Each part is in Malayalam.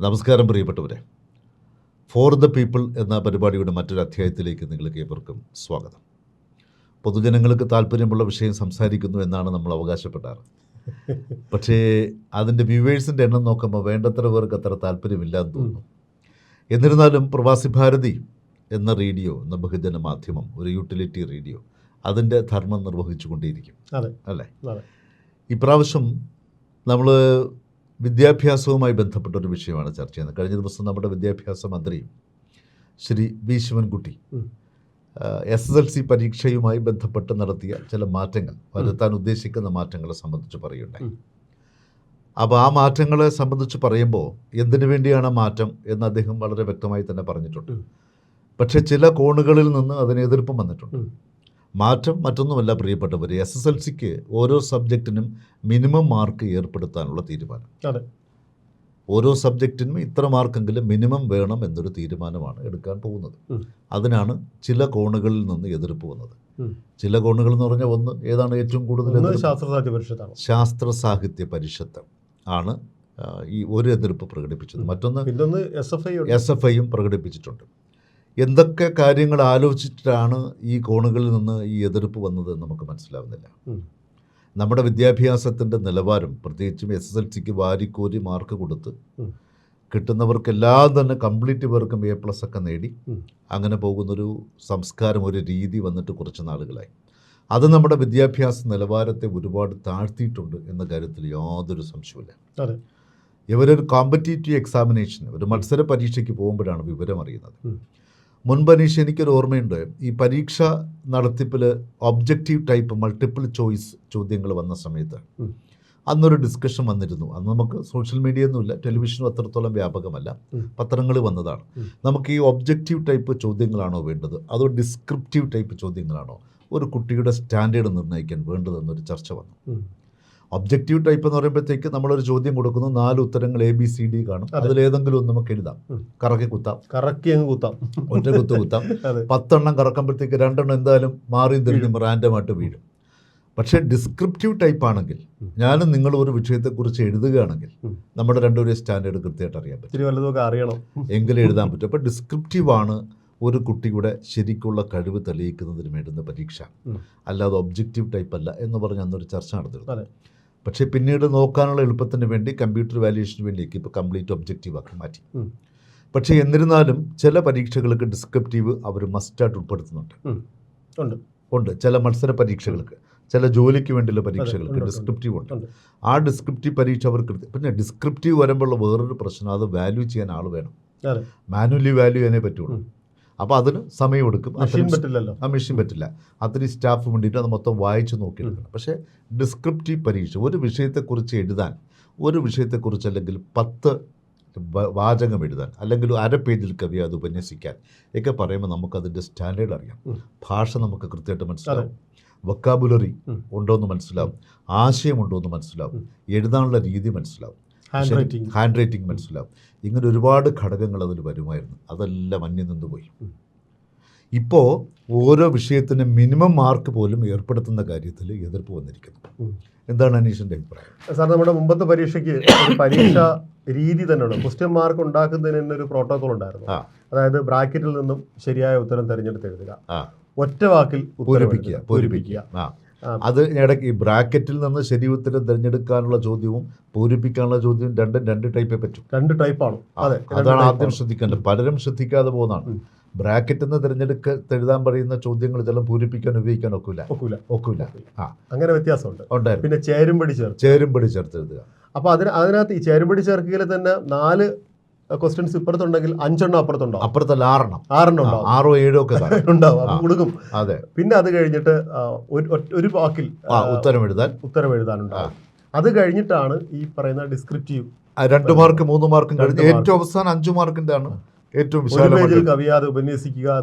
നമസ്കാരം പ്രിയപ്പെട്ടവരെ. ഫോർ ദ പീപ്പിൾ എന്ന പരിപാടിയുടെ മറ്റൊരു അധ്യായത്തിലേക്ക് നിങ്ങൾക്ക് ഏവർക്കും സ്വാഗതം. പൊതുജനങ്ങൾക്ക് താല്പര്യമുള്ള വിഷയം സംസാരിക്കുന്നു എന്നാണ് നമ്മൾ അവകാശപ്പെടാറ്. പക്ഷേ അതിന്റെ വ്യൂവേഴ്സിന്റെ എണ്ണം നോക്കുമ്പോൾ വേണ്ടത്ര പേർക്ക് അത്ര താല്പര്യമില്ല എന്ന് തോന്നുന്നു. എന്നിരുന്നാലും പ്രവാസി ഭാരതി എന്ന റേഡിയോ എന്ന ബഹുജന മാധ്യമം ഒരു യൂട്ടിലിറ്റി റേഡിയോ അതിന്റെ ധർമ്മം നിർവഹിച്ചുകൊണ്ടേയിരിക്കും. അതെ. അല്ലേ? ഇപ്രാവശ്യം നമ്മൾ വിദ്യാഭ്യാസവുമായി ബന്ധപ്പെട്ട ഒരു വിഷയമാണ് ചർച്ച ചെയ്യുന്നത് കഴിഞ്ഞ ദിവസം നമ്മുടെ വിദ്യാഭ്യാസ മന്ത്രി Shri V Sivankutty S S L C പരീക്ഷയുമായി ബന്ധപ്പെട്ട് നടത്തിയ ചില മാറ്റങ്ങൾ വരുത്താൻ ഉദ്ദേശിക്കുന്ന മാറ്റങ്ങളെ സംബന്ധിച്ച് പറയുണ്ടായി. അപ്പോൾ ആ മാറ്റങ്ങളെ സംബന്ധിച്ച് പറയുമ്പോൾ എന്തിനു വേണ്ടിയാണ് മാറ്റം എന്ന് അദ്ദേഹം വളരെ വ്യക്തമായി തന്നെ പറഞ്ഞിട്ടുണ്ട്. പക്ഷേ ചില കോണുകളിൽ നിന്ന് അതിന് എതിർപ്പും വന്നിട്ടുണ്ട്. മാറ്റം മറ്റൊന്നുമല്ല പ്രിയപ്പെട്ടവർ എസ് എസ് എൽ സിക്ക് ഓരോ സബ്ജക്റ്റിനും മിനിമം മാർക്ക് ഏർപ്പെടുത്താനുള്ള തീരുമാനം. അതെ. ഓരോ സബ്ജക്റ്റിനും ഇത്ര മാർക്കെങ്കിലും മിനിമം വേണം എന്നൊരു തീരുമാനമാണ് എടുക്കാൻ പോകുന്നത്. അതിനാണ് ചില കോണുകളിൽ നിന്ന് എതിർപ്പ് വന്നത്. ചില കോണുകൾ എന്ന് പറഞ്ഞാൽ ഒന്ന് ഏതാണ് ഏറ്റവും കൂടുതൽ? ശാസ്ത്ര സാഹിത്യ പരിഷത്താണ്. ശാസ്ത്ര സാഹിത്യ പരിഷത്ത് ആണ് ഈ ഒരു എതിർപ്പ് പ്രകടിപ്പിച്ചത്. മറ്റൊന്ന് എസ് എഫ് ഐയും പ്രകടിപ്പിച്ചിട്ടുണ്ട്. എന്തൊക്കെ കാര്യങ്ങൾ ആലോചിച്ചിട്ടാണ് ഈ കോണുകളിൽ നിന്ന് ഈ എതിർപ്പ് വന്നത് എന്ന് നമുക്ക് മനസ്സിലാവുന്നില്ല. നമ്മുടെ വിദ്യാഭ്യാസത്തിന്റെ നിലവാരം പ്രത്യേകിച്ചും എസ് എസ് എൽ സിക്ക് വാരിക്കോരി മാർക്ക് കൊടുത്ത് കിട്ടുന്നവർക്കെല്ലാം തന്നെ കംപ്ലീറ്റ് പേർക്കും എ പ്ലസ് ഒക്കെ നേടി. അങ്ങനെ പോകുന്നൊരു സംസ്കാരം ഒരു രീതി വന്നിട്ട് കുറച്ച് നാളുകളായി. അത് നമ്മുടെ വിദ്യാഭ്യാസ നിലവാരത്തെ ഒരുപാട് താഴ്ത്തിയിട്ടുണ്ട് എന്ന കാര്യത്തിൽ യാതൊരു സംശയമില്ല ഇവരൊരു കോമ്പറ്റേറ്റീവ് എക്സാമിനേഷൻ ഒരു മത്സര പരീക്ഷയ്ക്ക് പോകുമ്പോഴാണ് വിവരം അറിയുന്നത്. ഉം. മുൻപ് അനീഷ് എനിക്കൊരു ഓർമ്മയുണ്ട്. ഈ പരീക്ഷ നടത്തിപ്പിൽ ഒബ്ജക്റ്റീവ് ടൈപ്പ് മൾട്ടിപ്പിൾ ചോയ്സ് ചോദ്യങ്ങൾ വന്ന സമയത്ത്. അന്നൊരു ഡിസ്കഷൻ വന്നിരുന്നു. അന്ന് നമുക്ക് സോഷ്യൽ മീഡിയ ഒന്നുമില്ല. ടെലിവിഷനും അത്രത്തോളം വ്യാപകമല്ല. പത്രങ്ങൾ വന്നതാണ്. നമുക്ക് ഈ ഒബ്ജക്റ്റീവ് ടൈപ്പ് ചോദ്യങ്ങളാണോ വേണ്ടത്? അതോ ഡിസ്ക്രിപ്റ്റീവ് ടൈപ്പ് ചോദ്യങ്ങളാണോ? ഒരു കുട്ടിയുടെ സ്റ്റാൻഡേർഡ് നിർണയിക്കാൻ വേണ്ടതെന്നൊരു ചർച്ച വന്നു. ഒബ്ജക്റ്റീവ് ടൈപ്പ് എന്ന് പറയുമ്പോഴത്തേക്ക് നമ്മളൊരു ചോദ്യം കൊടുക്കുന്നു. നാല് ഉത്തരങ്ങൾ എ ബി സി ഡി കാണും. അതിൽ അതിലേതെങ്കിലും ഒന്ന് നമുക്ക് എഴുതാം. കറക്കി കുത്താം. കറക്കി അങ്ങ് കുത്താം. ഒറ്റ കുത്ത് കുത്താം. പത്തെണ്ണം കറക്കുമ്പോഴത്തേക്ക് രണ്ടെണ്ണം എന്തായാലും മാറിയും തിരിഞ്ഞും റാൻഡമായിട്ട് വീഴും. പക്ഷേ ഡിസ്ക്രിപ്റ്റീവ് ടൈപ്പ് ആണെങ്കിൽ. ഞാനും നിങ്ങൾ ഒരു വിഷയത്തെക്കുറിച്ച് എഴുതുകയാണെങ്കിൽ. നമ്മുടെ രണ്ടുപേരും സ്റ്റാൻഡേർഡ് കൃത്യമായിട്ട് അറിയാൻ പറ്റും. അറിയണം. എങ്കിലും എഴുതാൻ പറ്റും. അപ്പോൾ ഡിസ്ക്രിപ്റ്റീവ് ആണ് ഒരു കുട്ടിയുടെ ശരിക്കുള്ള കഴിവ് തെളിയിക്കുന്നതിന് വേണ്ടുന്ന പരീക്ഷ. അല്ലാതെ ഒബ്ജക്റ്റീവ് ടൈപ്പ് അല്ല എന്ന് പറഞ്ഞ് അന്നൊരു ചർച്ച നടത്തിയിരുന്നു പക്ഷേ പിന്നീട് നോക്കാനുള്ള എളുപ്പത്തിന് വേണ്ടി കമ്പ്യൂട്ടർ വാല്യുവേഷന് വേണ്ടിയൊക്കെ ഇപ്പോൾ കംപ്ലീറ്റ് ഒബ്ജക്റ്റീവ് ആക്കി മാറ്റി. പക്ഷേ എന്നിരുന്നാലും ചില പരീക്ഷകൾക്ക് ഡിസ്ക്രിപ്റ്റീവ് അവർ മസ്റ്റായിട്ട് ഉൾപ്പെടുത്തുന്നുണ്ട്. ഉണ്ട്. ഉണ്ട്. ചില മത്സര പരീക്ഷകൾക്ക് ചില ജോലിക്ക് വേണ്ടിയുള്ള പരീക്ഷകൾക്ക് ഡിസ്ക്രിപ്റ്റീവ് ഉണ്ട് ആ ഡിസ്ക്രിപ്റ്റീവ് പരീക്ഷ അവർ കൃത്യം പിന്നെ ഡിസ്ക്രിപ്റ്റീവ് വരുമ്പോഴുള്ള വേറൊരു പ്രശ്നം അത് വാല്യൂ ചെയ്യാൻ ആൾ വേണം. മാനുവലി വാല്യൂ ചെയ്യാനേ പറ്റുള്ളൂ. അപ്പോൾ അതിന് സമയമെടുക്കും മെഷീൻ അത്രയും പറ്റില്ലല്ലോ. ആ മെഷീൻ പറ്റില്ല. അത്രയും സ്റ്റാഫ് വേണ്ടിയിട്ട് അത് മൊത്തം വായിച്ച് നോക്കിയെടുക്കണം. പക്ഷേ ഡിസ്ക്രിപ്റ്റീവ് പരീക്ഷ ഒരു വിഷയത്തെക്കുറിച്ച് എഴുതാൻ ഒരു വിഷയത്തെക്കുറിച്ച് അല്ലെങ്കിൽ പത്ത് വാചകം എഴുതാൻ അല്ലെങ്കിൽ അര പേജിൽ കവി അത് ഉപന്യസിക്കാൻ ഒക്കെ പറയുമ്പോൾ നമുക്കതിന്റെ സ്റ്റാൻഡേർഡ് അറിയാം. ഭാഷ നമുക്ക് കൃത്യമായിട്ട് മനസ്സിലാവും. വൊക്കാബുലറി. ഉണ്ടോ എന്ന് മനസ്സിലാവും. ആശയമുണ്ടോ എന്ന് മനസ്സിലാവും. എഴുതാനുള്ള രീതി മനസ്സിലാവും. ഹാൻഡ് റൈറ്റിംഗ് മനസ്സിലാവും. ഇങ്ങനെ ഒരുപാട് ഘടകങ്ങൾ അതിൽ വരുമായിരുന്നു. അതെല്ലാം അന്യം നിന്ന് പോയി. ഉം. ഇപ്പോൾ ഓരോ വിഷയത്തിനും മിനിമം മാർക്ക് പോലും ഏർപ്പെടുത്തുന്ന കാര്യത്തിൽ എതിർപ്പ് വന്നിരിക്കുന്നു. എന്താണ് അനീഷിന്റെ അഭിപ്രായം? സാർ നമ്മുടെ മുമ്പത്തെ പരീക്ഷയ്ക്ക് പരീക്ഷ രീതി തന്നെയാണ് ക്വസ്റ്റ്യൻ മാർക്ക് ഉണ്ടാക്കുന്നതിന് തന്നെ ഒരു പ്രോട്ടോകോൾ ഉണ്ടായിരുന്നു. അതായത് ബ്രാക്കറ്റിൽ നിന്നും ശരിയായ ഉത്തരം തിരഞ്ഞെടുത്ത് എഴുതുക. ഒറ്റ വാക്കിൽ പൂരിപ്പിക്കുക. പൂരിപ്പിക്കുക. അത് ഇടയ്ക്ക് ഈ ബ്രാക്കറ്റിൽ നിന്ന് ശരി ഉത്തരം തിരഞ്ഞെടുക്കാനുള്ള ചോദ്യവും പൂരിപ്പിക്കാനുള്ള ചോദ്യവും രണ്ടും രണ്ട് ടൈപ്പേ പറ്റും. രണ്ട് ടൈപ്പാണ് അതെ അതാണ് ആദ്യം. ശ്രദ്ധിക്കേണ്ടത്. പലരും ശ്രദ്ധിക്കാതെ പോകുന്നതാണ്. ബ്രാക്കറ്റ് ബ്രാക്കറ്റിൽ നിന്ന് തിരഞ്ഞെടുക്ക എഴുതാൻ പറയുന്ന ചോദ്യങ്ങൾ ചില പൂരിപ്പിക്കാൻ ഉപയോഗിക്കാൻ ഒക്കില്ല. ഒക്കില്ല. ഒക്കില്ല. ആ. അങ്ങനെ വ്യത്യാസമുണ്ട്. ഉണ്ടായിരുന്നു. പിന്നെ ചേരുംപടി ചേർത്ത് ചേരുംപടി ചേർത്ത് എഴുതുക. അപ്പൊ അതിന് അതിനകത്ത് ഈ ചേരുംപടി ചേർക്കുകയിൽ തന്നെ നാല് ക്വസ്റ്റ്യൻസ് ഇപ്പുറത്തുണ്ടെങ്കിൽ അഞ്ചെണ്ണം അപ്പുറത്തുണ്ടോ അപ്പുറത്തല്ല ആറെണ്ണം. ആറെണ്ണം ഉണ്ടാവും. ആറോ ഏഴോ ഒക്കെ. ഉണ്ടാവും. അപ്പൊ. കൊടുക്കും. അതെ. പിന്നെ അത് കഴിഞ്ഞിട്ട് ഒരു- വാക്കിൽ ഉത്തരം എഴുതാൻ ഉത്തരം എഴുതാനുണ്ടാവും അത് കഴിഞ്ഞിട്ടാണ് ഈ പറയുന്ന ഡിസ്ക്രിപ്റ്റീവ് രണ്ട് മാർക്ക് മൂന്ന് മാർക്കും കഴിഞ്ഞു ഏറ്റവും അവസാനം അഞ്ചു മാർക്കിന്റെ ആണ് ഏറ്റവും കവിയാതെ ഉപന്യസിക്കുക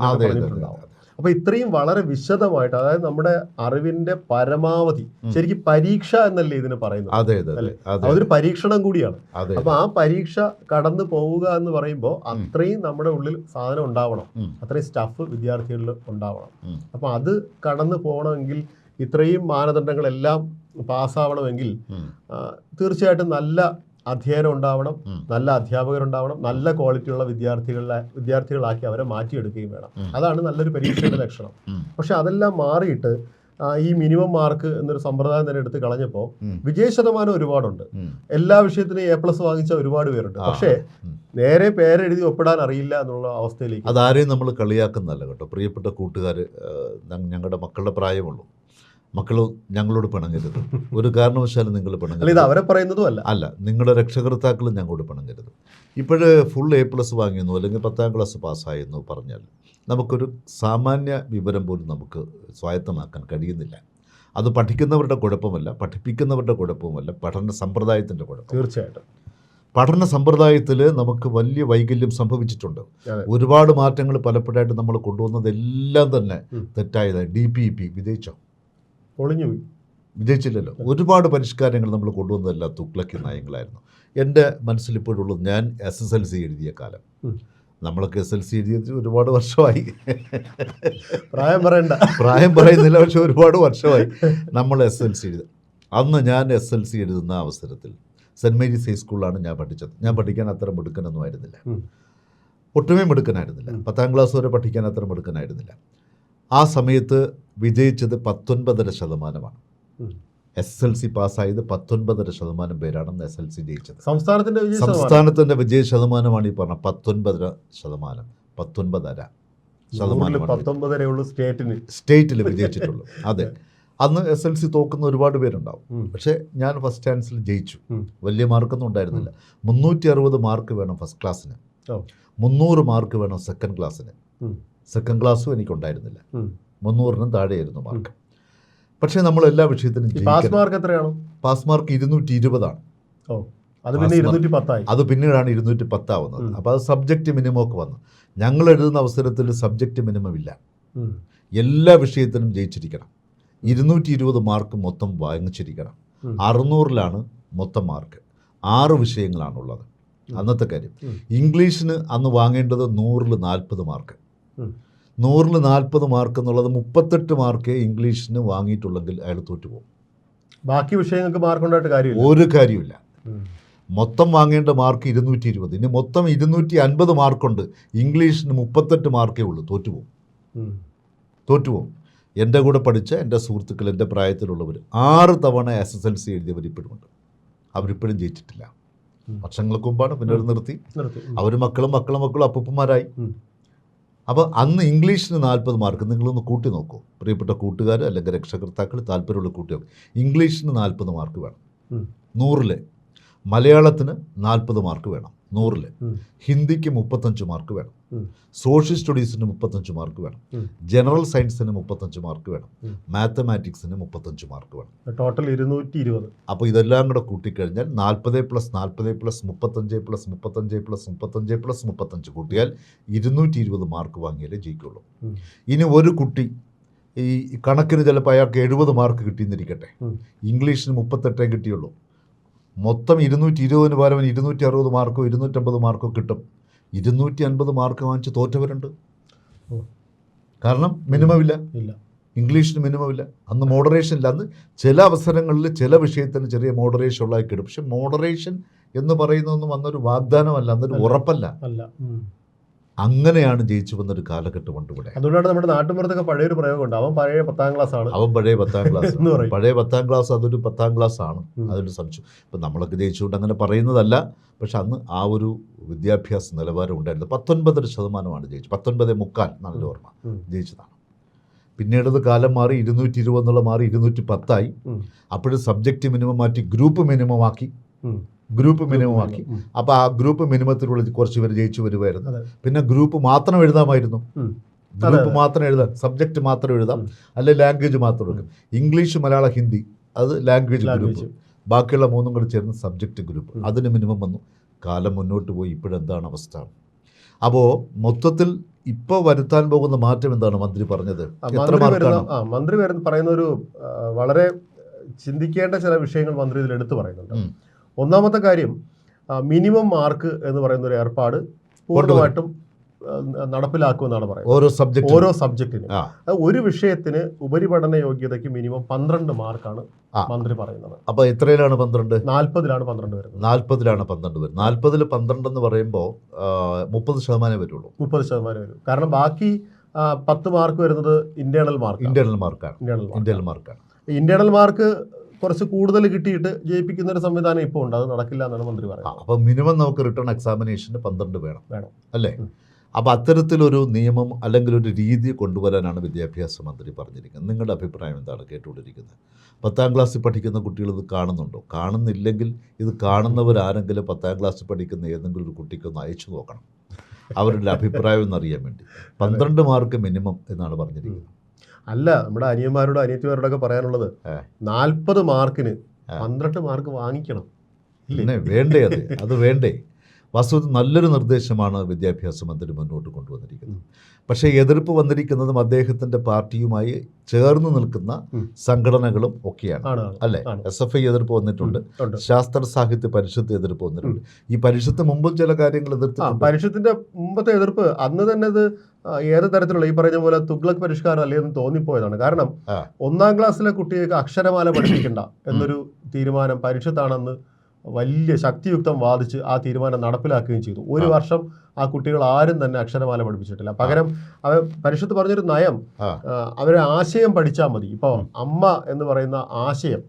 എന്നൊക്കെ അതെ, അതെ, അതെ, പറഞ്ഞിട്ടുണ്ടാവും അപ്പൊ ഇത്രയും വളരെ വിശദമായിട്ട് അതായത് നമ്മുടെ അറിവിന്റെ പരമാവധി. ശരിക്കും പരീക്ഷ എന്നല്ലേ ഇതിന് പറയുന്നത്? അതെ അതെ അതെ അതൊരു പരീക്ഷണം കൂടിയാണ്. അപ്പൊ ആ പരീക്ഷ കടന്നു പോവുക എന്ന് പറയുമ്പോൾ അത്രയും നമ്മുടെ ഉള്ളിൽ സാധനം ഉണ്ടാവണം. അത്രയും സ്റ്റഫ് വിദ്യാർത്ഥികളിൽ ഉണ്ടാവണം. അപ്പൊ അത് കടന്നു പോകണമെങ്കിൽ ഇത്രയും മാനദണ്ഡങ്ങളെല്ലാം പാസ്സാവണമെങ്കിൽ തീർച്ചയായിട്ടും നല്ല അധ്യയനം ഉണ്ടാവണം. നല്ല അധ്യാപകരുണ്ടാവണം നല്ല ക്വാളിറ്റിയുള്ള വിദ്യാർത്ഥികളെ വിദ്യാർത്ഥികളാക്കി അവരെ മാറ്റിയെടുക്കുകയും വേണം അതാണ് നല്ലൊരു പരീക്ഷയുടെ ലക്ഷണം പക്ഷെ അതെല്ലാം മാറിയിട്ട് ഈ മിനിമം മാർക്ക് എന്നൊരു സമ്പ്രദായം തന്നെ എടുത്ത് കളഞ്ഞപ്പോൾ. വിജയ ശതമാനം ഒരുപാടുണ്ട് എല്ലാ വിഷയത്തിനും എ പ്ലസ് വാങ്ങിച്ച ഒരുപാട് പേരുണ്ട്. പക്ഷേ. നേരെ പേരെഴുതി ഒപ്പിടാൻ അറിയില്ല എന്നുള്ള അവസ്ഥയിലേക്ക് അതാരെയും നമ്മൾ കളിയാക്കുന്നതല്ല കേട്ടോ പ്രിയപ്പെട്ട കൂട്ടുകാർ ഞങ്ങളുടെ മക്കളുടെ പ്രായമുള്ളൂ മക്കൾ ഞങ്ങളോട് പിണങ്ങരുത്. ഒരു കാരണവശാലും നിങ്ങൾ അല്ല ഇത് പിണങ്ങരുത് അവരെ പറയുന്നതും അല്ല. അല്ല നിങ്ങളുടെ രക്ഷകർത്താക്കളും ഞങ്ങളോട് പിണങ്ങരുത്. ഇപ്പോഴ് ഫുൾ എ പ്ലസ് വാങ്ങിയെന്നു അല്ലെങ്കിൽ പത്താം ക്ലാസ് പാസ്സായെന്നു പറഞ്ഞാൽ നമുക്കൊരു സാമാന്യ വിവരം പോലും നമുക്ക് സ്വായത്തമാക്കാൻ കഴിയുന്നില്ല. അത് പഠിക്കുന്നവരുടെ കുഴപ്പമല്ല പഠിപ്പിക്കുന്നവരുടെ കുഴപ്പമല്ല പഠന സമ്പ്രദായത്തിന്റെ കുഴപ്പം തീർച്ചയായിട്ടും. പഠന സമ്പ്രദായത്തിൽ നമുക്ക് വലിയ വൈകല്യം സംഭവിച്ചിട്ടുണ്ട്. ഒരുപാട് മാറ്റങ്ങൾ പലപ്പോഴായിട്ട് നമ്മൾ കൊണ്ടുവന്നതെല്ലാം തന്നെ തെറ്റായതായി. ഡി പി ഇ പി വിജയിച്ചോ? പൊളിഞ്ഞുപോയി വിജയിച്ചില്ലല്ലോ. ഒരുപാട് പരിഷ്കാരങ്ങൾ നമ്മൾ കൊണ്ടുവന്നതല്ല തുക്ലക്കി നയങ്ങളായിരുന്നു. എന്റെ മനസ്സിലിപ്പോഴുള്ളത് ഞാൻ എസ് എസ് എൽ സി എഴുതിയ കാലം. നമ്മളൊക്കെ എസ് എൽ സി എഴുതിയത് ഒരുപാട് വർഷമായി. പ്രായം പറയണ്ട. പ്രായം പറയുന്നില്ല പക്ഷെ ഒരുപാട് വർഷമായി നമ്മൾ എസ് എൽ സി എഴുതി. അന്ന് ഞാൻ എസ് എൽ സി എഴുതുന്ന അവസരത്തിൽ സെന്റ് മേരീസ് ഹൈസ്കൂളിലാണ് ഞാൻ പഠിച്ചത്. ഞാൻ പഠിക്കാൻ അത്ര മിടുക്കനൊന്നും ആയിരുന്നില്ല. ഒട്ടുമേ മിടുക്കനായിരുന്നില്ല. പത്താം ക്ലാസ് വരെ പഠിക്കാൻ അത്ര മിടുക്കനായിരുന്നില്ല. ആ സമയത്ത് വിജയിച്ചത് പത്തൊൻപതര ശതമാനമാണ്. എസ് എൽ സി പാസ്സായത് പത്തൊൻപതര ശതമാനം പേരാണ് എസ് എൽ സി ജയിച്ചത്. സംസ്ഥാനത്തിന്റെ സംസ്ഥാനത്തിന്റെ സംസ്ഥാനത്തിന്റെ വിജയ ശതമാനമാണ് ഈ പറഞ്ഞ പത്തൊൻപതര ശതമാനം. പത്തൊൻപതര ശതമാനം സ്റ്റേറ്റിന് സ്റ്റേറ്റിൽ വിജയിച്ചിട്ടുള്ളൂ. അതെ. അന്ന് എസ് എൽ സി തോക്കുന്ന ഒരുപാട് പേരുണ്ടാവും. പക്ഷെ ഞാൻ ഫസ്റ്റ് ചാൻസിൽ ജയിച്ചു. വലിയ മാർക്കൊന്നും ഉണ്ടായിരുന്നില്ല. മുന്നൂറ്റി അറുപത് മാർക്ക് വേണം ഫസ്റ്റ് ക്ലാസ്സിന്. മുന്നൂറ് മാർക്ക് വേണം സെക്കൻഡ് ക്ലാസ്സിന് സെക്കൻഡ് ക്ലാസ്സും എനിക്കുണ്ടായിരുന്നില്ല. മുന്നൂറിനും താഴെയായിരുന്നു മാർക്ക്. പക്ഷേ നമ്മൾ എല്ലാ വിഷയത്തിനും പാസ് മാർക്ക് എത്രയാണ്? പാസ് മാർക്ക് ഇരുന്നൂറ്റി ഇരുപതാണ് ഓ അത് പിന്നെ ഇരുന്നൂറ്റി പത്തായി അത് പിന്നീടാണ് ഇരുന്നൂറ്റി പത്താവുന്നത് അപ്പോൾ അത് സബ്ജക്റ്റ് മിനിമം ഒക്കെ വന്നു. ഞങ്ങൾ എഴുതുന്ന അവസരത്തിൽ സബ്ജക്റ്റ് മിനിമം ഇല്ല. എല്ലാ വിഷയത്തിനും ജയിച്ചിരിക്കണം. ഇരുന്നൂറ്റി ഇരുപത് മാർക്ക് മൊത്തം വാങ്ങിച്ചിരിക്കണം. അറുന്നൂറിലാണ് മൊത്തം മാർക്ക് ആറ് വിഷയങ്ങളാണുള്ളത്. അന്നത്തെ കാര്യം. ഇംഗ്ലീഷിന് അന്ന് വാങ്ങേണ്ടത് നൂറിൽ നാൽപ്പത് മാർക്ക്. നൂറിൽ നാൽപ്പത് മാർക്ക് എന്നുള്ളത് മുപ്പത്തെട്ട് മാർക്ക് ഇംഗ്ലീഷിന് വാങ്ങിയിട്ടുള്ളെങ്കിൽ അയാൾ തോറ്റുപോകും. ബാക്കി വിഷയങ്ങൾക്ക് മാർക്ക് ഉണ്ടായിട്ട് കാര്യമില്ല. ഒരു കാര്യമില്ല. മൊത്തം വാങ്ങേണ്ട മാർക്ക് ഇരുന്നൂറ്റി ഇരുപത് ഇനി മൊത്തം ഇരുന്നൂറ്റി അൻപത് മാർക്കുണ്ട്. ഇംഗ്ലീഷിന് മുപ്പത്തെട്ട് മാർക്കേ ഉള്ളൂ. തോറ്റുപോകും. തോറ്റുപോകും. എന്റെ കൂടെ പഠിച്ച എന്റെ സുഹൃത്തുക്കൾ എന്റെ പ്രായത്തിലുള്ളവർ ആറ് തവണ എസ് എസ് എൽ സി എഴുതിയവർ ഇപ്പോഴുമുണ്ട് അവരിപ്പോഴും ജയിച്ചിട്ടില്ല. വർഷങ്ങൾക്ക് മുമ്പാണ്. പിന്നെ ഒരു നിർത്തി. അവർ മക്കളും മക്കളും മക്കളും അപ്പൂപ്പന്മാരായി. അപ്പോൾ അന്ന് ഇംഗ്ലീഷിന് നാൽപ്പത് മാർക്ക് നിങ്ങളൊന്ന് കൂട്ടി നോക്കൂ പ്രിയപ്പെട്ട കൂട്ടുകാർ അല്ലെങ്കിൽ രക്ഷകർത്താക്കൾ താല്പര്യമുള്ള കുട്ടികൾ ഇംഗ്ലീഷിന് നാൽപ്പത് മാർക്ക് വേണം. നൂറിൽ മലയാളത്തിന് നാൽപ്പത് മാർക്ക് വേണം നൂറിൽ. ഹിന്ദിക്ക് മുപ്പത്തഞ്ച് മാർക്ക് വേണം. സോഷ്യൽ സ്റ്റഡീസിന് മുപ്പത്തഞ്ച് മാർക്ക് വേണം. ജനറൽ സയൻസിന് മുപ്പത്തഞ്ച് മാർക്ക് വേണം. മാത്തമാറ്റിക്സിന് മുപ്പത്തഞ്ച് മാർക്ക് വേണം. ടോട്ടൽ ഇരുന്നൂറ്റി ഇരുപത് അപ്പോൾ ഇതെല്ലാം കൂടെ കൂട്ടിക്കഴിഞ്ഞാൽ നാൽപ്പത് പ്ലസ് നാൽപ്പത് പ്ലസ് മുപ്പത്തഞ്ച് പ്ലസ് മുപ്പത്തഞ്ച് പ്ലസ് മുപ്പത്തഞ്ച് പ്ലസ് മുപ്പത്തഞ്ച് കൂട്ടിയാൽ ഇരുന്നൂറ്റി ഇരുപത് മാർക്ക് വാങ്ങിയാലേ ജയിക്കുള്ളൂ. ഇനി ഒരു കുട്ടി ഈ കണക്കിന് ചിലപ്പോൾ അയാൾക്ക് എഴുപത് മാർക്ക് കിട്ടിയെന്നിരിക്കട്ടെ. ഇംഗ്ലീഷിന് മുപ്പത്തെട്ടേ കിട്ടിയുള്ളൂ. മൊത്തം ഇരുന്നൂറ്റി ഇരുപതിന് പകരം ഇരുന്നൂറ്റി അറുപത് മാർക്കോ ഇരുന്നൂറ്റമ്പത് മാർക്കോ കിട്ടും. ഇരുന്നൂറ്റി അൻപത് മാർക്ക് വാങ്ങിച്ച് തോറ്റവരുണ്ട്. കാരണം മിനിമം ഇല്ല. ഇല്ല ഇംഗ്ലീഷിന് മിനിമം ഇല്ല അന്ന് മോഡറേഷൻ ഇല്ല. അന്ന് ചില അവസരങ്ങളിൽ ചില വിഷയത്തിന് ചെറിയ മോഡറേഷൻ ഉള്ളതായി കിട്ടും. പക്ഷെ മോഡറേഷൻ എന്ന് പറയുന്നതൊന്നും അന്നൊരു വാഗ്ദാനമല്ല. അന്നൊരു ഉറപ്പല്ല. അങ്ങനെയാണ് ജയിച്ചു വന്നൊരു കാലഘട്ടമുണ്ട് ഇവിടെ. അതുകൊണ്ടാണ് നമ്മുടെ നാട്ടുമ്പുറത്തൊക്കെ പഴയൊരു പ്രയോഗമുണ്ട്. അവൻ പഴയ പത്താം ക്ലാസ് ആണ് അവൻ പഴയ പത്താം ക്ലാസ്. പഴയ പത്താം ക്ലാസ് അതൊരു പത്താം ക്ലാസ് ആണ് അതൊരു സംശയം. ഇപ്പം നമ്മളൊക്കെ ജയിച്ചുകൊണ്ട് അങ്ങനെ പറയുന്നതല്ല. പക്ഷെ അന്ന് ആ ഒരു വിദ്യാഭ്യാസ നിലവാരം ഉണ്ടായിരുന്നു. പത്തൊൻപതര ശതമാനമാണ് ജയിച്ചത്. പത്തൊൻപത് മുക്കാൽ നല്ല ഓർമ്മ ജയിച്ചതാണ്. പിന്നീട് അത് കാലം മാറി ഇരുന്നൂറ്റി ഇരുപതെന്നുള്ള മാറി ഇരുന്നൂറ്റി പത്തായി. അപ്പോഴും സബ്ജക്റ്റ് മിനിമം മാറ്റി ഗ്രൂപ്പ് മിനിമം ആക്കി. ഗ്രൂപ്പ് മിനിമം ആക്കി. അപ്പൊ അപ്പോൾ ആ ഗ്രൂപ്പ് മിനിമത്തിലുള്ള കുറച്ച് പേര് ജയിച്ചു വരുമായിരുന്നു. പിന്നെ ഗ്രൂപ്പ് മാത്രം എഴുതാമായിരുന്നു. ഗ്രൂപ്പ് മാത്രം എഴുതാം. സബ്ജക്റ്റ് മാത്രം എഴുതാം. അല്ലെങ്കിൽ അല്ലെ ലാംഗ്വേജ് മാത്രം എടുക്കും. ഇംഗ്ലീഷ് മലയാളം ഹിന്ദി അത് ലാംഗ്വേജ് ഗ്രൂപ്പ് ബാക്കിയുള്ള മൂന്നും കൂടി ചേർന്ന് സബ്ജക്റ്റ് ഗ്രൂപ്പ്. അതിന് മിനിമം വന്നു. കാലം മുന്നോട്ട് പോയി. ഇപ്പോഴെന്താണ് അവസ്ഥ? അപ്പോൾ മൊത്തത്തിൽ ഇപ്പോൾ വരുത്താൻ പോകുന്ന മാറ്റം എന്താണ് മന്ത്രി പറഞ്ഞത്? മന്ത്രി പറയുന്ന ഒരു വളരെ ചിന്തിക്കേണ്ട ചില വിഷയങ്ങൾ മന്ത്രി ഇതിൽ എടുത്തു പറയുന്നുണ്ട്. ഒന്നാമത്തെ കാര്യം മിനിമം മാർക്ക് എന്ന് പറയുന്ന ഒരു ഏർപ്പാട് പൂർണമായിട്ടും നടപ്പിലാക്കുമെന്നാണ് പറയുന്നത്. ഓരോ സബ്ജക്റ്റ് ഓരോ സബ്ജക്റ്റിന്. ഒരു വിഷയത്തിന് ഉപരിപഠന യോഗ്യതയ്ക്ക് മിനിമം പന്ത്രണ്ട് മാർക്കാണ് മന്ത്രി പറയുന്നത്. അപ്പൊ എത്രയിലാണ് പന്ത്രണ്ട്? നാൽപ്പതിലാണ് പന്ത്രണ്ട് വരുന്നത്. നാൽപ്പതിലാണ് പന്ത്രണ്ട് വരുന്നത്. നാൽപ്പതിൽ പന്ത്രണ്ട് എന്ന് പറയുമ്പോൾ മുപ്പത് ശതമാനമേ വരുള്ളൂ. മുപ്പത് ശതമാനം വരും. കാരണം ബാക്കി പത്ത് മാർക്ക് വരുന്നത് ഇന്റേണൽ മാർക്ക് ഇന്റേണൽ മാർക്കാണ്. ഇന്റേണൽ മാർക്ക് ഇന്റേണൽ മാർക്കാണ്. ഇന്റേണൽ മാർക്ക് കുറച്ച് കൂടുതൽ കിട്ടിയിട്ട് ജയിപ്പിക്കുന്ന ഒരു സംവിധാനം ഇപ്പോൾ ഉണ്ട്. അത് നടക്കില്ല എന്നാണ് മന്ത്രി പറയുന്നത്. അപ്പോൾ മിനിമം നമുക്ക് റിട്ടേൺ എക്സാമിനേഷന് പന്ത്രണ്ട് വേണം. വേണം. അല്ലേ? അപ്പോൾ അപ്പൊ അത്തരത്തിലൊരു നിയമം അല്ലെങ്കിൽ ഒരു രീതി കൊണ്ടുവരാനാണ് വിദ്യാഭ്യാസ മന്ത്രി പറഞ്ഞിരിക്കുന്നത്. നിങ്ങളുടെ അഭിപ്രായം എന്താണ്? കേട്ടുകൊണ്ടിരിക്കുന്നത്. പത്താം ക്ലാസ്സിൽ പഠിക്കുന്ന കുട്ടികൾ ഇത് കാണുന്നുണ്ടോ? കാണുന്നില്ലെങ്കിൽ ഇത് കാണുന്നവരാരെങ്കിലും പത്താം ക്ലാസ്സിൽ പഠിക്കുന്ന ഏതെങ്കിലും ഒരു കുട്ടിക്കൊന്ന് അയച്ചു നോക്കണം. അവരുടെ അഭിപ്രായം എന്നറിയാൻ വേണ്ടി. പന്ത്രണ്ട് മാർക്ക് മിനിമം എന്നാണ് പറഞ്ഞിരിക്കുന്നത്. അല്ല നമ്മുടെ അനിയന്മാരോടും അനിയത്തിമാരോടൊക്കെ പറയാനുള്ളത്. നാൽപ്പത് മാർക്കിന്. പന്ത്രണ്ട് മാർക്ക് വാങ്ങിക്കണം. ഇല്ലേ? വേണ്ടേ അത്? അത് വേണ്ടേ? വാസ്തവത്തിൽ നല്ലൊരു നിർദ്ദേശമാണ് വിദ്യാഭ്യാസ മന്ത്രി മുന്നോട്ട് കൊണ്ടുവന്നിരിക്കുന്നത്. പക്ഷേ എതിർപ്പ് വന്നിരിക്കുന്നതും അദ്ദേഹത്തിന്റെ പാർട്ടിയുമായി ചേർന്ന് നിൽക്കുന്ന. സംഘടനകളും ഒക്കെയാണ്. അല്ലേ. എസ് എഫ് ഐ എതിർപ്പ് വന്നിട്ടുണ്ട്. ശാസ്ത്ര സാഹിത്യ പരിഷത്ത് എതിർപ്പ് വന്നിട്ടുണ്ട്. ഈ പരിഷത്ത് മുമ്പും ചില കാര്യങ്ങൾ എതിർത്ത് പരിഷത്തിന്റെ മുമ്പത്തെ എതിർപ്പ് അന്ന് തന്നെ ആ, ഏത് തരത്തിലുള്ള ഈ പറഞ്ഞ പോലെ തുഗ്ലക് പരിഷ്കാരം അല്ലേ എന്ന് തോന്നിപ്പോയതാണ്. കാരണം ഒന്നാം ക്ലാസ്സിലെ കുട്ടികൾക്ക് അക്ഷരമാല പഠിപ്പിക്കണ്ട എന്നൊരു തീരുമാനം പരിഷത്താണെന്ന് വലിയ ശക്തിയുക്തം വാദിച്ച് ആ തീരുമാനം നടപ്പിലാക്കുകയും ചെയ്തു. ഒരു വർഷം ആ കുട്ടികൾ ആരും തന്നെ അക്ഷരമാല പഠിപ്പിച്ചിട്ടില്ല. പകരം അവർ പരിഷത്ത് പറഞ്ഞൊരു നയം അവരെ ആശയം പഠിച്ചാൽ മതി. ഇപ്പോൾ അമ്മ എന്ന് പറയുന്ന ആശയം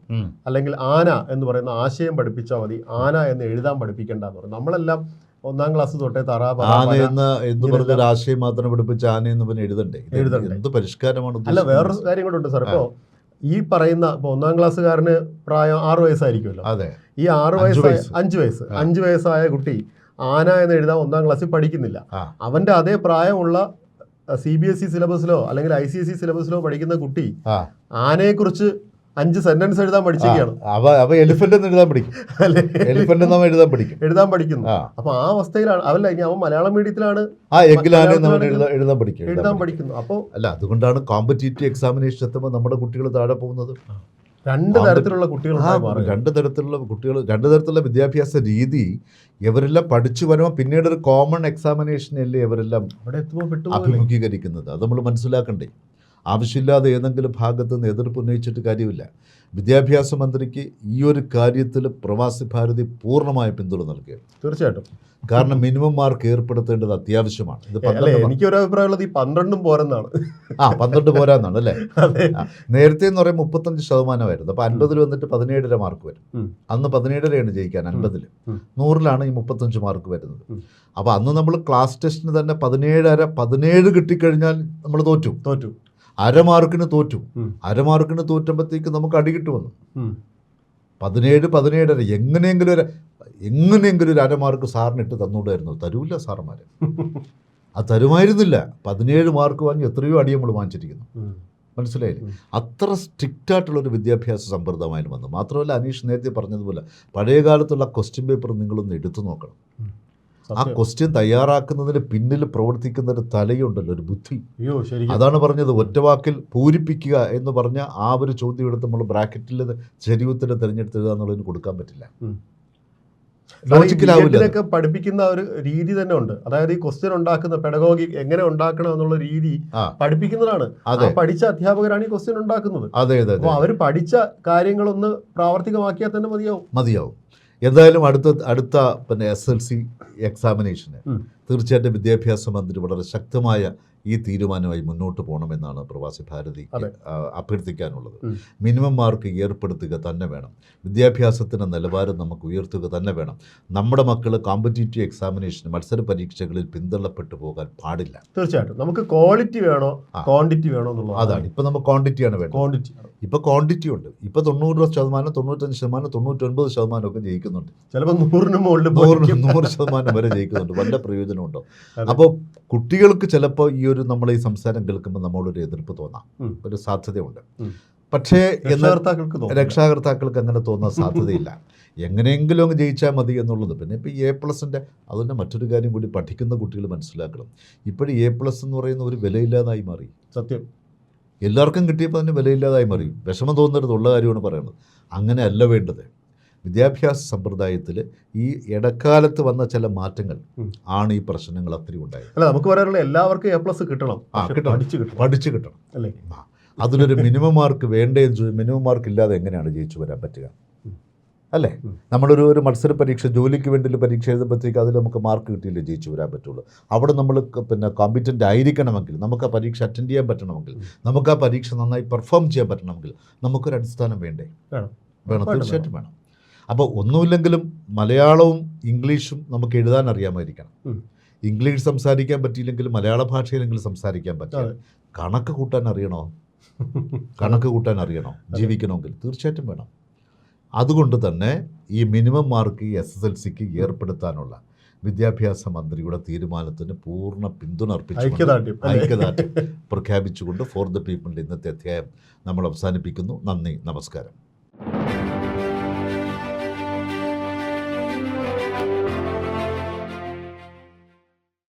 അല്ലെങ്കിൽ ആന എന്ന് പറയുന്ന ആശയം പഠിപ്പിച്ചാൽ മതി. ആന എന്ന് എഴുതാൻ പഠിപ്പിക്കേണ്ട എന്ന് പറയും. നമ്മളെല്ലാം ഒന്നാം ക്ലാസ് തൊട്ടേ തറ പറ, ആന പന. എന്ന് പറഞ്ഞ ആശയം മാത്രം പഠിപ്പിച്ച് ആനയെന്ന് പിന്നെ എഴുതണ്ടേ എഴുതണ്ടേ. എന്ത് പരിഷ്കാരമാണ് അല്ല? വേറൊരു കാര്യം കൂടെ ഉണ്ട് സാർ ഇപ്പോൾ ഈ പറയുന്ന ഇപ്പോൾ ഒന്നാം ക്ലാസ്സുകാരന് പ്രായം ആറ് വയസ്സായിരിക്കുമല്ലോ അതെ ഈ ആറ് വയസ്സായ വയസ്സ്. അഞ്ച് വയസ്സ് അഞ്ചു വയസ്സായ കുട്ടി ആന എന്ന് എഴുതാൻ ഒന്നാം ക്ലാസ്സിൽ പഠിക്കുന്നില്ല അവന്റെ അതേ പ്രായമുള്ള സി ബി എസ് ഇ സിലബസിലോ അല്ലെങ്കിൽ ഐ സി എസ് ഇ സിലബസിലോ പഠിക്കുന്ന കുട്ടി ആനയെ ആനയെക്കുറിച്ച് അഞ്ച് സെന്റൻസ് എഴുതാൻ പഠിച്ചിരിക്കുകയാണ്. അവ എലിഫന്റ് എഴുതാൻ പഠിക്കും. അല്ലെ? എലിഫന്റ് എഴുതാൻ പഠിക്കും. എഴുതാൻ പഠിക്കുന്നു. അപ്പൊ ആ അവസ്ഥയിലാണ്. അവല്ല ഇനി അവൻ മലയാളം മീഡിയത്തിലാണ്. ആ എഴുതാൻ എഴുതാൻ പഠിക്കും എഴുതാൻ എഴുതാൻ പഠിക്കുന്നു. അപ്പോൾ അല്ല അതുകൊണ്ടാണ് കോമ്പറ്റേറ്റീവ് എക്സാമിനേഷൻ എത്തുമ്പോൾ നമ്മുടെ കുട്ടികൾ താഴെ പോകുന്നത്. രണ്ട് തരത്തിലുള്ള കുട്ടികൾ രണ്ട് തരത്തിലുള്ള കുട്ടികൾ രണ്ട് തരത്തിലുള്ള വിദ്യാഭ്യാസ രീതി ഇവരെല്ലാം പഠിച്ചു വരുമ്പോൾ പിന്നീട് ഒരു കോമൺ എക്സാമിനേഷനല്ലേ ഇവരെല്ലാം അഭിമുഖീകരിക്കുന്നത്? അത് നമ്മൾ മനസ്സിലാക്കണ്ടേ. ആവശ്യമില്ലാതെ ഏതെങ്കിലും ഭാഗത്ത് നിന്ന് എതിർപ്പ് ഉന്നയിച്ചിട്ട് കാര്യമില്ല. വിദ്യാഭ്യാസ മന്ത്രിക്ക് ഈ ഒരു കാര്യത്തിൽ പ്രവാസി ഭാരതി പൂർണമായ പിന്തുണ നൽകുക തീർച്ചയായിട്ടും. കാരണം മിനിമം മാർക്ക് ഏർപ്പെടുത്തേണ്ടത് അത്യാവശ്യമാണ്. ഇത് എനിക്കൊരു എനിക്ക് ഒരു അഭിപ്രായമുള്ളത് ഈ പന്ത്രണ്ടും പോരെന്നാണ്. ആ പന്ത്രണ്ട് പോരാന്നാണ് അല്ലേ? നേരത്തെ എന്ന് പറയുമ്പോൾ മുപ്പത്തഞ്ച് ശതമാനമായിരുന്നു. അപ്പോൾ അൻപതിൽ വന്നിട്ട് പതിനേഴര മാർക്ക് വരും. അന്ന് പതിനേഴരയാണ് ജയിക്കാൻ അൻപതിൽ. നൂറിലാണ് ഈ മുപ്പത്തഞ്ച് മാർക്ക് വരുന്നത്. അപ്പൊ അപ്പോൾ അന്ന് നമ്മൾ ക്ലാസ് ടെസ്റ്റിന് തന്നെ പതിനേഴര പതിനേഴ് കിട്ടിക്കഴിഞ്ഞാൽ നമ്മൾ തോറ്റു. തോറ്റു. അരമാർക്കിന് തോറ്റു. അരമാർക്കിന് തോറ്റുമ്പോഴത്തേക്ക് നമുക്ക് അടികിട്ട് വന്നു. പതിനേഴ് പതിനേഴര എങ്ങനെയെങ്കിലും ഒരു എങ്ങനെയെങ്കിലും ഒരു അരമാർക്ക് സാറിന് ഇട്ട് തന്നുകൊണ്ടായിരുന്നു തരൂല്ല സാറന്മാർ അത് തരുമായിരുന്നില്ല. പതിനേഴ് മാർക്ക് വാങ്ങി എത്രയോ അടി നമ്മൾ വാങ്ങിച്ചിരിക്കുന്നു. മനസ്സിലായില്ലേ? അത്ര സ്ട്രിക്റ്റ് ആയിട്ടുള്ള ഒരു വിദ്യാഭ്യാസ സമ്പ്രദായമായിരുന്നു വന്നു മാത്രമല്ല അനീഷ് നേരത്തെ പറഞ്ഞതുപോലെ പഴയ കാലത്തുള്ള ക്വസ്റ്റ്യൻ പേപ്പർ നിങ്ങളൊന്ന് എടുത്തു നോക്കണം. ആ. ക്വസ്റ്റ്യൻ തയ്യാറാക്കുന്നതിന് പിന്നിൽ പ്രവർത്തിക്കുന്ന ഒരു തലയുണ്ടല്ലോ ഒരു ബുദ്ധി. അതാണ് പറഞ്ഞത് ഒറ്റവാക്കിൽ പൂരിപ്പിക്കുക എന്ന് പറഞ്ഞ ആ ഒരു ചോദ്യം എടുത്ത് നമ്മൾ ബ്രാക്കറ്റിൽ ശരീരത്തിന് തിരഞ്ഞെടുത്ത് എഴുതുക എന്നുള്ളതിന് കൊടുക്കാൻ പറ്റില്ല. ലോജിക്കലാവില്ല പഠിപ്പിക്കുന്ന ഒരു രീതി തന്നെ ഉണ്ട്. അതായത് ഈ ക്വസ്റ്റ്യൻ ഉണ്ടാക്കുന്ന പെഡഗോഗി എങ്ങനെ ഉണ്ടാക്കണം എന്നുള്ള രീതി പഠിപ്പിക്കുന്നതാണ്. പഠിച്ച അധ്യാപകരാണ് ഈ ക്വസ്റ്റ്യൻ ഉണ്ടാക്കുന്നത്. അതെ അതെ അവർ പഠിച്ച കാര്യങ്ങളൊന്ന് പ്രാവർത്തികമാക്കിയാൽ തന്നെ മതിയാവും. മതിയാവും. എന്തായാലും അടുത്ത അടുത്ത പിന്നെ എസ് എൽ സി എക്സാമിനേഷന്. തീർച്ചയായിട്ടും വിദ്യാഭ്യാസ മന്ത്രി വളരെ ശക്തമായ ഈ തീരുമാനമായി മുന്നോട്ട് പോകണമെന്നാണ് പ്രവാസി ഭാരതി അഭ്യർത്ഥിക്കാനുള്ളത്. മിനിമം മാർക്ക് ഏർപ്പെടുത്തുക തന്നെ വേണം. വിദ്യാഭ്യാസത്തിന്റെ നിലവാരം നമുക്ക് ഉയർത്തുക തന്നെ വേണം. നമ്മുടെ മക്കൾ കോമ്പറ്റീറ്റീവ് എക്സാമിനേഷൻ മത്സര പരീക്ഷകളിൽ പിന്തള്ളപ്പെട്ടു പോകാൻ പാടില്ല. തീർച്ചയായിട്ടും. നമുക്ക് ക്വാളിറ്റി വേണോ ക്വാണ്ടിറ്റി വേണോ എന്നുള്ളത് അതാണ്. ഇപ്പം നമുക്ക് ക്വാണ്ടിറ്റിയാണ് വേണ്ടത്. ക്വാണ്ടിറ്റി ഇപ്പോൾ ക്വാണ്ടിറ്റി ഉണ്ട്. ഇപ്പോൾ തൊണ്ണൂറ് ശതമാനം തൊണ്ണൂറ്റഞ്ച് ശതമാനം തൊണ്ണൂറ്റൊൻപത് ശതമാനം ഒക്കെ ജയിക്കുന്നുണ്ട്. ചിലപ്പോൾ നൂറിന് മുകളിൽ നൂറ് ശതമാനം വരെ ജയിക്കുന്നുണ്ട്. വല്ല പ്രയോജനമുണ്ടോ ഉണ്ടോ അപ്പോൾ കുട്ടികൾക്ക് ചിലപ്പോൾ ഈ ഒരു നമ്മൾ ഈ സംസാരം കേൾക്കുമ്പോൾ നമ്മളൊരു എതിർപ്പ് തോന്നാം. ഒരു സാധ്യതയുണ്ട്. പക്ഷേ രക്ഷകർത്താക്കൾക്ക് രക്ഷാകർത്താക്കൾക്ക് അങ്ങനെ തോന്നാൻ സാധ്യതയില്ല. എങ്ങനെയെങ്കിലും അങ്ങ് ജയിച്ചാൽ മതി എന്നുള്ളത്. പിന്നെ ഇപ്പോൾ എ പ്ലസിന്റെ അതുതന്നെ മറ്റൊരു കാര്യം കൂടി പഠിക്കുന്ന കുട്ടികൾ മനസ്സിലാക്കണം. ഇപ്പോഴും എ പ്ലസ് എന്ന് പറയുന്ന ഒരു വിലയില്ലാതായി മാറി. സത്യം. എല്ലാവർക്കും കിട്ടിയപ്പോൾ അതിന് വിലയില്ലാതായി മാറി. വിഷമം തോന്നരുത് ഉള്ള കാര്യമാണ് പറയുന്നത്. അങ്ങനെയല്ല വേണ്ടത്. വിദ്യാഭ്യാസ സമ്പ്രദായത്തിൽ ഈ ഇടക്കാലത്ത് വന്ന ചില മാറ്റങ്ങൾ ആണ് ഈ പ്രശ്നങ്ങൾ അത്രയും ഉണ്ടായത്. അല്ല നമുക്ക് പറയാനുള്ള എല്ലാവർക്കും എ പ്ലസ് കിട്ടണം. പഠിച്ചു കിട്ടണം. പഠിച്ചു കിട്ടണം. അല്ലേ? അതിനൊരു അതിലൊരു മിനിമം മാർക്ക് വേണ്ടേ മിനിമം മാർക്ക് ഇല്ലാതെ എങ്ങനെയാണ് ജയിച്ചു വരാൻ പറ്റുക? അല്ലേ. നമ്മളൊരു ഒരു മത്സര പരീക്ഷ ജോലിക്ക് വേണ്ടി പരീക്ഷ എഴുതുമ്പോഴത്തേക്ക് അതിൽ നമുക്ക് മാർക്ക് കിട്ടിയില്ലേ ജയിച്ചു വരാൻ പറ്റുള്ളൂ. അവിടെ നമ്മൾ പിന്നെ കോമ്പിറ്റന്റ് ആയിരിക്കണമെങ്കിൽ നമുക്ക് ആ പരീക്ഷ അറ്റൻഡ് ചെയ്യാൻ പറ്റണമെങ്കിൽ നമുക്ക് ആ പരീക്ഷ നന്നായി പെർഫോം ചെയ്യാൻ പറ്റണമെങ്കിൽ നമുക്കൊരു അടിസ്ഥാനം വേണ്ടേ? വേണം. വേണം തീർച്ചയായിട്ടും വേണം. അപ്പോൾ ഒന്നുമില്ലെങ്കിലും മലയാളവും ഇംഗ്ലീഷും നമുക്ക് എഴുതാൻ അറിയാമായിരിക്കണം. ഇംഗ്ലീഷ് സംസാരിക്കാൻ പറ്റിയില്ലെങ്കിൽ മലയാള ഭാഷയിലെങ്കിലും സംസാരിക്കാൻ പറ്റില്ല. കണക്ക് കൂട്ടാൻ അറിയണോ? കണക്ക് കൂട്ടാൻ അറിയണോ? ജീവിക്കണമെങ്കിൽ തീർച്ചയായിട്ടും വേണം. അതുകൊണ്ട് തന്നെ ഈ minimum mark S S L സിക്ക് ഏർപ്പെടുത്താനുള്ള വിദ്യാഭ്യാസ മന്ത്രിയുടെ തീരുമാനത്തിന് പൂർണ പിന്തുണ അർപ്പിച്ചു ഐക്യദാർഢ്യം പ്രഖ്യാപിച്ചുകൊണ്ട് ഫോർ ദ പീപ്പിളിന്റെ ഇന്നത്തെ അധ്യായം നമ്മൾ അവസാനിപ്പിക്കുന്നു. നന്ദി. നമസ്കാരം.